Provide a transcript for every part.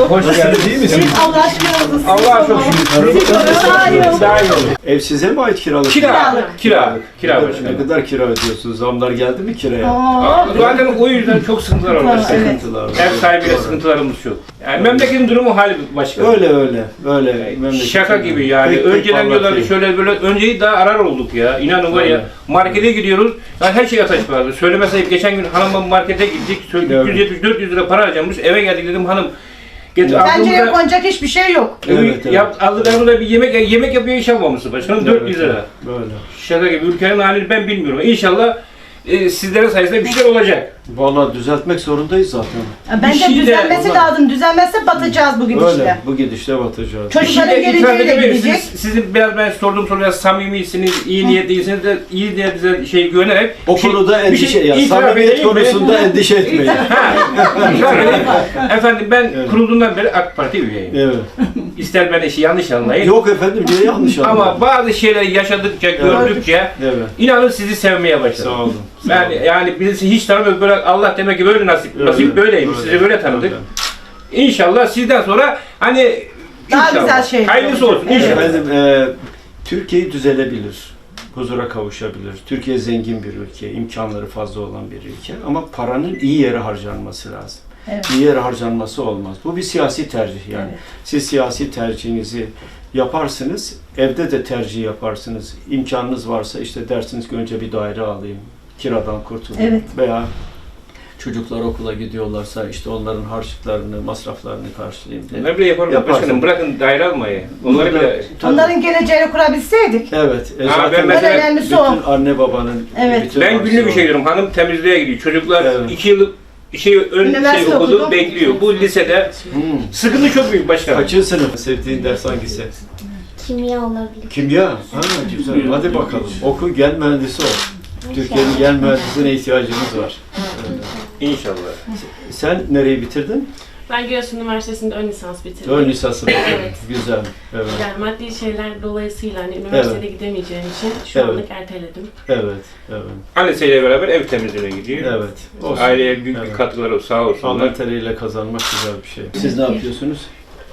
Hoş geldiniz. İyi misiniz? Biz Allah aşkına olsun. Allah'a çok şükür. Daha iyi oldu. Daha iyi olur. Ev size mi ait kiralık? Kira. Kira. Kira Ne başkanım. kadar kira ödüyorsunuz? Zamlar geldi mi kiraya? Aa, Zaten o yüzden çok sıkıntılar var. Başkanım. evet. Sıkıntılar var. Ev sahibiyle sıkıntılarımız çok. Yani memleketin durumu hali başkanım. Öyle öyle. Öyle. Memleketin- Şaka gibi yani. Pek pek Önceden parlak diyorlardı değil. şöyle böyle, önceyi daha arar olduk ya. İnanın var ya. Markete gidiyoruz. Yani her şey ataş vardı. Söylemeseydim geçen gün hanımla markete gittik. Evet. 370-400 lira para harcamış. Eve geldik dedim hanım. Getir, Tencereye aldığımda- konacak hiçbir şey yok. Evet, evet. Yap, aldıklarımda bir yemek yemek yapıyor iş yapmamışsın başkanım. Evet, 400 lira. Böyle. Şaka gibi. Ülkenin halini ben bilmiyorum. İnşallah e, sizlerin sayesinde bir şeyler olacak. Vallahi düzeltmek zorundayız zaten. Şey de- düzelmesi Vallahi- lazım. Düzelmezse batacağız bugün Böyle. işte. Bu gidişle batacağız. Çocukların Bir şey de itiraf geleceği de gidecek. Siz, sizin biraz ben sorduğum soruya samimisiniz, iyi niyetliysiniz de iyi niyetinize şey güvenerek O bir şey- konuda bir endişe, şey ya itiraf samimiyet edeyim mi? konusunda endişe etmeyin. Ha, itiraf edeyim. Efendim ben Evet. kurulduğundan beri AK Parti üyeyim. evet. İster ben işi yanlış anlayın. Yok efendim niye yanlış anladın? Ama bazı şeyleri yaşadıkça, gördükçe Evet. inanın sizi sevmeye başladım. Sağ olun. Olun. yani birisi hiç tanımıyor böyle Allah demek ki böyle nasip Öyle, nasip böyleymiş. öyle, Sizi böyle tanıdık. öyle. İnşallah sizden sonra hani Daha inşallah, güzel şeyler Hayırlısı olsun Evet. inşallah. Efendim e, Türkiye düzelebilir. Huzura kavuşabilir. Türkiye zengin bir ülke, imkanları fazla olan bir ülke ama paranın iyi yere harcanması lazım. Evet. İyi yere harcanması olmaz. Bu bir siyasi tercih yani. Evet. Siz siyasi tercihinizi yaparsınız, evde de tercih yaparsınız. İmkanınız varsa işte dersiniz ki önce bir daire alayım, kiradan kurtulayım Evet. veya çocuklar okula gidiyorlarsa işte onların harçlıklarını, masraflarını karşılayayım diye. Onları bile yaparım Yaparsın. başkanım. Bırakın daire almayı. Onları bile... Tabii. Onların geleceğini kurabilseydik. Evet. E Ha, zaten ben mesela- En önemlisi bütün o. anne babanın Evet. bütün Ben günlük bir şey diyorum. Hanım temizliğe gidiyor. Çocuklar Evet. iki yıl şey ön şey okudu okudu. bekliyor. Bu lisede Hmm. sıkıntı çok büyük başkanım. Kaçıncı sınıf? Sevdiğin ders hangisi? Kimya olabilir. Kimya. Ha güzel. Hadi bakalım. Oku gel mühendisi ol. Türkiye'nin gel mühendisine ihtiyacımız var. İnşallah. Sen nereyi bitirdin? Ben Giresun Üniversitesi'nde ön lisans bitirdim. Ön lisansı bitirdin. Evet. Güzel. Evet. Yani maddi şeyler dolayısıyla hani üniversitede gidemeyeceğim için şu Evet. anlık erteledim. Evet. Evet. Annesiyle beraber ev temizliğine gidiyor. Evet. Olsun. Aileye büyük Evet. bir katkıları olsun, sağ olsunlar. Allah teriyle kazanmak güzel bir şey. Siz ne yapıyorsunuz?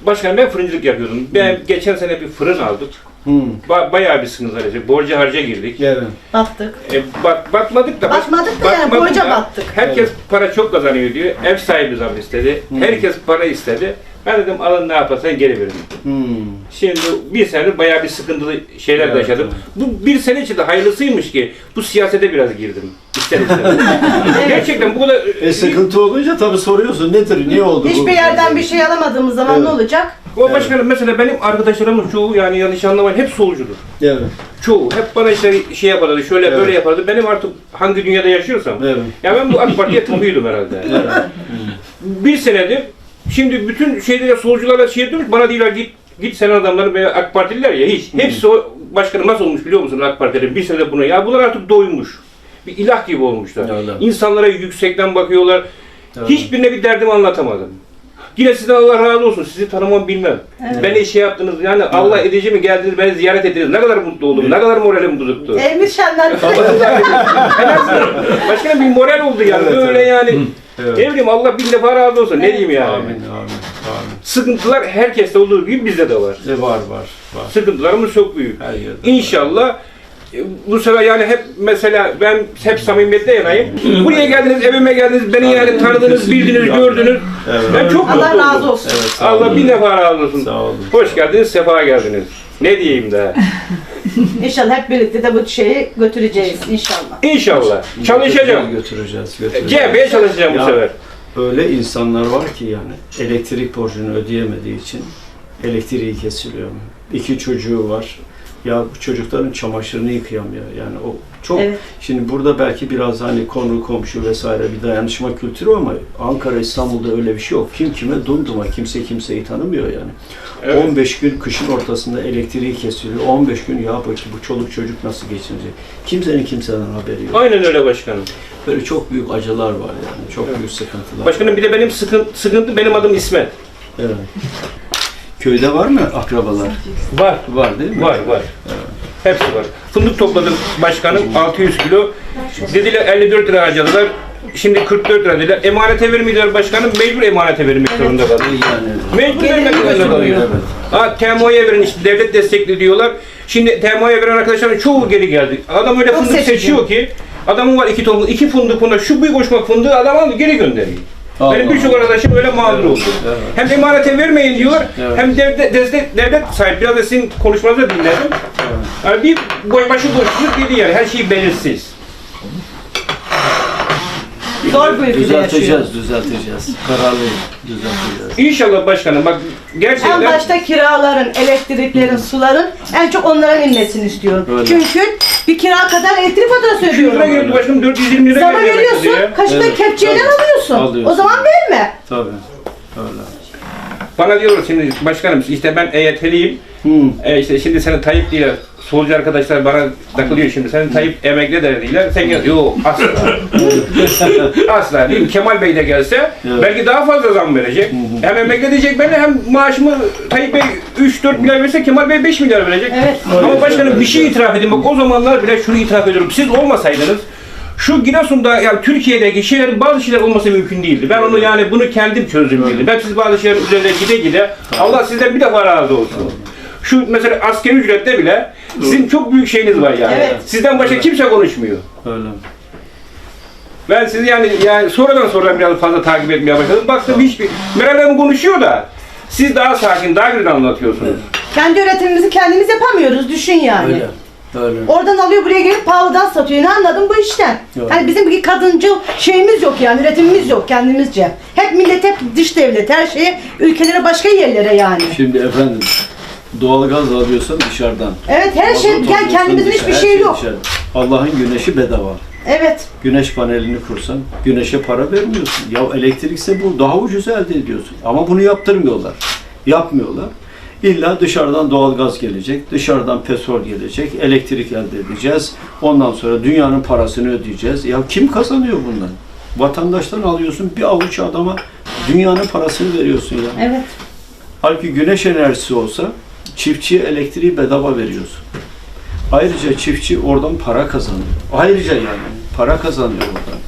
Başkanım ben fırıncılık yapıyordum. Ben geçen sene bir fırın aldık. Hmm. Ba- bayağı bir yaşadık. Borca harca girdik. Evet. Battık. E, bat, batmadık da. Batmadık da yani, borca da. battık. Herkes Evet. para çok kazanıyor diyor. Ev sahibi zam istedi. Hmm. Herkes para istedi. Ben dedim alın ne yaparsan geri verin. Hmm. Şimdi bir sene bayağı bir sıkıntılı şeyler de Evet, yaşadım. Bu bir sene içinde hayırlısıymış ki bu siyasete biraz girdim. İster istemez. Gerçekten bu kadar... E sıkıntı olunca tabii soruyorsun nedir, niye oldu bu? Hiçbir yerden bir şey alamadığımız zaman Evet. ne olacak? O başkanım mesela benim arkadaşlarımın çoğu yani yanlış anlamayın hep solcudur. Evet. Çoğu hep bana işte şey yapardı, şöyle Evet. böyle yapardı. Benim artık hangi dünyada yaşıyorsam. Evet. Ya ben bu AK Parti'ye tıkıyordum herhalde. Evet. Bir senedir şimdi bütün şeylere solcularla şey diyormuş bana diyorlar git git sen adamları veya AK Partililer ya hiç. Hepsi o başkanım nasıl olmuş biliyor musun AK Partilerin bir senede buna. Ya bunlar artık doymuş. Bir ilah gibi olmuşlar. Öyle. İnsanlara yüksekten bakıyorlar. Evet. Hiçbirine bir derdimi anlatamadım. Yine sizden Allah razı olsun. Sizi tanımam bilmem. Evet. Beni şey yaptınız yani Allah edici mi geldiniz beni ziyaret ettiniz. Ne kadar mutlu oldum. Ne kadar moralim bozuktu. Evimiz şenlendi. Başkanım bir moral oldu yani. Evet, Böyle evet. yani. Evet. Ne bileyim Allah bin defa razı olsun. Ne diyeyim yani. Amin, amin, amin. Sıkıntılar herkeste olduğu gibi bizde de var. E var, var, var. Sıkıntılarımız çok büyük. Her yerde. İnşallah e, bu sefer yani hep mesela ben hep samimiyette yanayım. Buraya geldiniz, evime geldiniz, beni yani tanıdınız, bildiniz, gördünüz. Evet. Ben çok mutlu Allah razı oldum. olsun. Evet, sağ Allah olun. bin defa razı olsun. Sağ olun. Hoş geldiniz, sefa geldiniz. Ne diyeyim de. İnşallah hep birlikte de bu şeyi götüreceğiz inşallah. İnşallah. Çalışacağım. Götüreceğiz, götüreceğiz. CHP'ye çalışacağım bu Ya. sefer. Öyle insanlar var ki yani elektrik borcunu ödeyemediği için elektriği kesiliyor. İki çocuğu var. Ya bu çocukların çamaşırını yıkayamıyor. Yani o çok Evet. şimdi burada belki biraz hani konu komşu vesaire bir dayanışma kültürü ama Ankara İstanbul'da öyle bir şey yok. Kim kime dumduma kimse kimseyi tanımıyor yani. Evet. 15 gün kışın ortasında elektriği kesiliyor. 15 gün ya bakayım bu çoluk çocuk nasıl geçinecek? Kimsenin kimseden haberi yok. Aynen öyle başkanım. Böyle çok büyük acılar var yani. Çok büyük sıkıntılar. Başkanım bir de benim sıkıntı, sıkıntı benim adım İsmet. Evet. Köyde var mı akrabalar? Var. Var değil mi? Var var. Hepsi var. Fındık topladım başkanım 600 kilo. Dediler 54 lira harcadılar. şimdi 44 lira dediler. Emanete vermiyorlar başkanım. Mecbur emanete vermek zorunda kalıyor. Yani Mecbur vermek zorunda kalıyor. evet. Ha, TMO'ya verin işte devlet destekli diyorlar. Şimdi TMO'ya veren arkadaşların çoğu geri geldi. Adam öyle Çok fındık seçiyor ki adamın var iki ton, iki fındık buna şu bir koşmak fındığı adam aldı geri gönderiyor. Allah Benim birçok arkadaşım öyle mağdur Evet, oldu. evet. Hem emanete vermeyin diyor, Evet. hem devlet, destek, devlet sahip. Biraz da sizin konuşmanızı dinledim. Yani bir boy başı boşluk dedi yani, her şey belirsiz. Zor bir ülkede. Düzelteceğiz, düzelteceğiz. Kararlıyım, düzelteceğiz. İnşallah başkanım bak gerçekten... En başta kiraların, elektriklerin, suların en çok onların inmesini istiyorum. Öyle. Çünkü bir kira kadar elektrik faturası Şu lira ödüyorum. geldi başkanım 420 lira Zaman geldi veriyorsun, ya. kaşıkla Evet, kepçeyle tabii. alıyorsun. Alıyorsun. O zaman verme. Tabii, öyle. Bana diyorlar şimdi başkanım işte ben EYT'liyim. Hı. E işte şimdi senin Tayyip diye solcu arkadaşlar bana takılıyor şimdi. Senin Tayyip emekli derdiler. Sen gel. Yok asla. asla değil? Kemal Bey de gelse Evet. belki daha fazla zam verecek. Hem emekli diyecek beni hem maaşımı Tayyip Bey 3-4 milyar verse Kemal Bey 5 milyar verecek. Evet. Ama başkanım bir şey itiraf edeyim. Bak o zamanlar bile şunu itiraf ediyorum. Siz olmasaydınız şu Giresun'da yani Türkiye'deki şeylerin bazı şeyler olması mümkün değildi. Ben onu yani bunu kendim çözdüm. Ben siz bazı şeyler üzerine gide gide Allah sizden bir defa razı olsun. Şu mesela askeri ücrette bile sizin çok büyük şeyiniz var yani. Evet. Sizden başka kimse konuşmuyor. Öyle. Ben sizi yani yani sonradan sonra biraz fazla takip etmeye başladım. Baktım hiçbir Meral Hanım konuşuyor da siz daha sakin, daha güzel anlatıyorsunuz. Kendi üretimimizi kendimiz yapamıyoruz. Düşün yani. Öyle. Öyle. Oradan alıyor buraya gelip pahalıdan satıyor. Ne anladım bu işten? Yok. Hani bizim bir kadıncı şeyimiz yok yani üretimimiz yok kendimizce. Hep millet hep dış devlet her şeye ülkelere başka yerlere yani. Şimdi efendim, doğalgaz alıyorsan dışarıdan. Evet her şey Mazot gel kendimizin dışarı, hiçbir her şey yok. dışarı. Allah'ın güneşi bedava. Evet. Güneş panelini kursan güneşe para vermiyorsun. Ya elektrikse bu daha ucuz elde ediyorsun. Ama bunu yaptırmıyorlar. Yapmıyorlar. İlla dışarıdan doğalgaz gelecek, dışarıdan petrol gelecek, elektrik elde edeceğiz. Ondan sonra dünyanın parasını ödeyeceğiz. Ya kim kazanıyor bundan? Vatandaştan alıyorsun bir avuç adama dünyanın parasını veriyorsun ya. Evet. Halbuki güneş enerjisi olsa çiftçiye elektriği bedava veriyorsun. Ayrıca çiftçi oradan para kazanıyor. Ayrıca yani para kazanıyor oradan.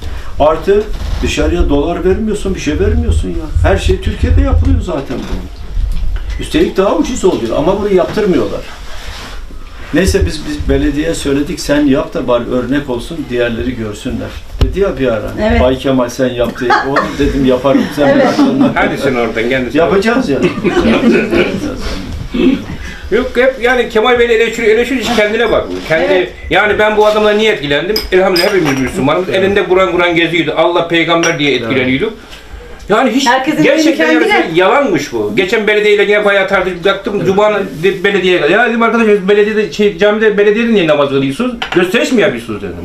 Artı dışarıya dolar vermiyorsun, bir şey vermiyorsun ya. Her şey Türkiye'de yapılıyor zaten bu. Üstelik daha ucuz oluyor ama bunu yaptırmıyorlar. Neyse biz, biz belediye söyledik sen yap da bari örnek olsun diğerleri görsünler. Dedi ya bir ara. Evet. Bay Kemal sen yaptı. O dedim yaparım. Sen Evet. Hadi sen oradan kendisi. Yapacağız yani. Yok hep yani Kemal Bey'in eleştiri, eleştiri kendine bakmıyor. Kendi, Evet. Yani ben bu adamla niye etkilendim? Elhamdülillah hepimiz Müslümanız. Elinde Kur'an Kur'an geziyordu. Allah peygamber diye etkileniyorduk. Yani hiç Herkesin gerçekten kendine. yalanmış bu. Geçen belediyeyle yine bayağı Cuma'nın de- belediyeye ya dedim arkadaş belediyede şey, camide belediyede niye namaz kılıyorsunuz? Gösteriş mi yapıyorsunuz dedim.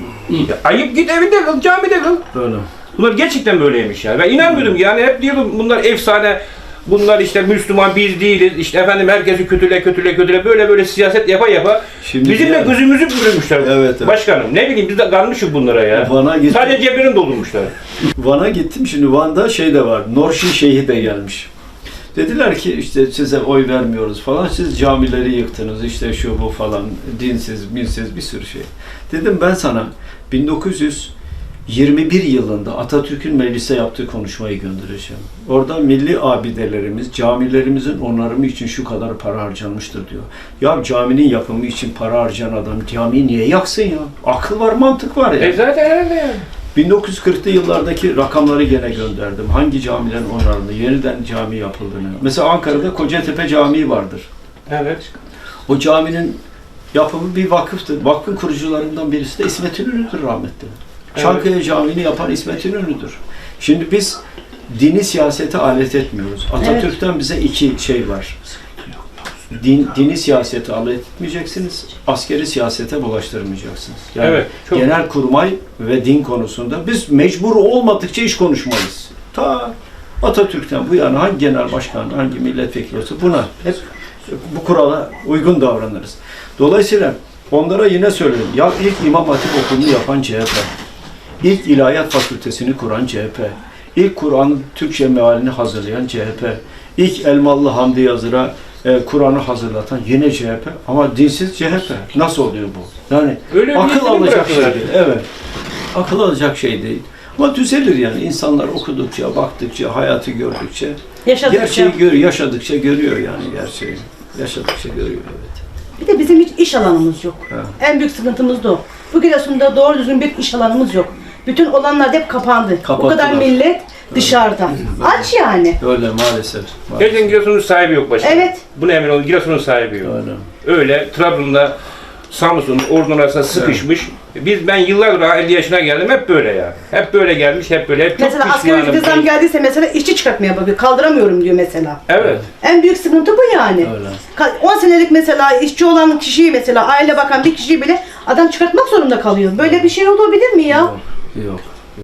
Ya, ayıp git evinde kıl, camide kıl. Böyle. Bunlar gerçekten böyleymiş yani. Ben inanmıyordum yani hep diyordum bunlar efsane. Bunlar işte Müslüman biz değiliz. İşte efendim herkesi kötüle kötüle kötüle böyle böyle siyaset yapa yapa Şimdi bizim de yani- gözümüzü bürümüşler. Evet, evet. Başkanım ne bileyim biz de kalmışız bunlara ya. Van'a gittim. Sadece ceblerini doldurmuşlar. Van'a gittim. Şimdi Van'da şey de var. Norşin Şeyhi de gelmiş. Dediler ki işte size oy vermiyoruz falan. Siz camileri yıktınız. işte şu bu falan. Dinsiz, minsiz bir sürü şey. Dedim ben sana 1921 yılında Atatürk'ün meclise yaptığı konuşmayı göndereceğim. Orada milli abidelerimiz, camilerimizin onarımı için şu kadar para harcanmıştır diyor. Ya caminin yapımı için para harcayan adam camiyi niye yaksın ya? Akıl var, mantık var ya. E zaten yani. 1940'lı yıllardaki rakamları gene gönderdim. Hangi camilerin onarını, yeniden cami yapıldığını. Mesela Ankara'da Kocatepe Camii vardır. Evet. O caminin yapımı bir vakıftır. Vakfın kurucularından birisi de İsmet İnönü'dür rahmetli. Evet. Çankaya Camii'ni yapan İsmet İnönü'dür. Şimdi biz dini siyasete alet etmiyoruz. Atatürk'ten bize iki şey var. Din, dini siyasete alet etmeyeceksiniz, askeri siyasete bulaştırmayacaksınız. Yani Evet, çok- genel kurmay ve din konusunda biz mecbur olmadıkça hiç konuşmayız. Ta Atatürk'ten bu yana hangi genel başkan, hangi milletvekili olsa buna hep bu kurala uygun davranırız. Dolayısıyla onlara yine söylüyorum. Ya ilk İmam Hatip okulunu yapan CHP, ilk İlahiyat Fakültesini kuran CHP, ilk Kur'an'ın Türkçe mealini hazırlayan CHP, ilk Elmalı Hamdi Yazır'a e, Kur'an'ı hazırlatan yine CHP ama dinsiz CHP. Nasıl oluyor bu? Yani Öyle akıl alacak şey değil. Evet. Akıl alacak şey değil. Ama düzelir yani. İnsanlar okudukça, baktıkça, hayatı gördükçe, Yaşadıkça. gerçeği gör, yaşadıkça görüyor yani gerçeği. Yaşadıkça görüyor evet. Bir de bizim hiç iş alanımız yok. Ha. En büyük sıkıntımız da o. Bu Giresun'da doğru düzgün bir iş alanımız yok. Bütün olanlar da hep kapandı. O Kapattılar. kadar millet dışarıda. Aç yani. Öyle maalesef. maalesef. Gerçekten Giresun'un sahibi yok başkanım. Evet. Buna emin olun Giresun'un sahibi yok. Öyle. Öyle Trabzon'da Samsun, Ordu arasında sıkışmış. Biz ben yıllardır daha 50 yaşına geldim hep böyle ya. Hep böyle gelmiş, hep böyle. Hep çok Mesela asgari pişmanım. ücrete zam geldiyse mesela işçi çıkartmaya bakıyor. Kaldıramıyorum diyor mesela. Evet. En büyük sıkıntı bu yani. Öyle. Ka- 10 senelik mesela işçi olan kişiyi mesela aile bakan bir kişiyi bile adam çıkartmak zorunda kalıyor. Böyle bir şey olabilir mi ya? Yok.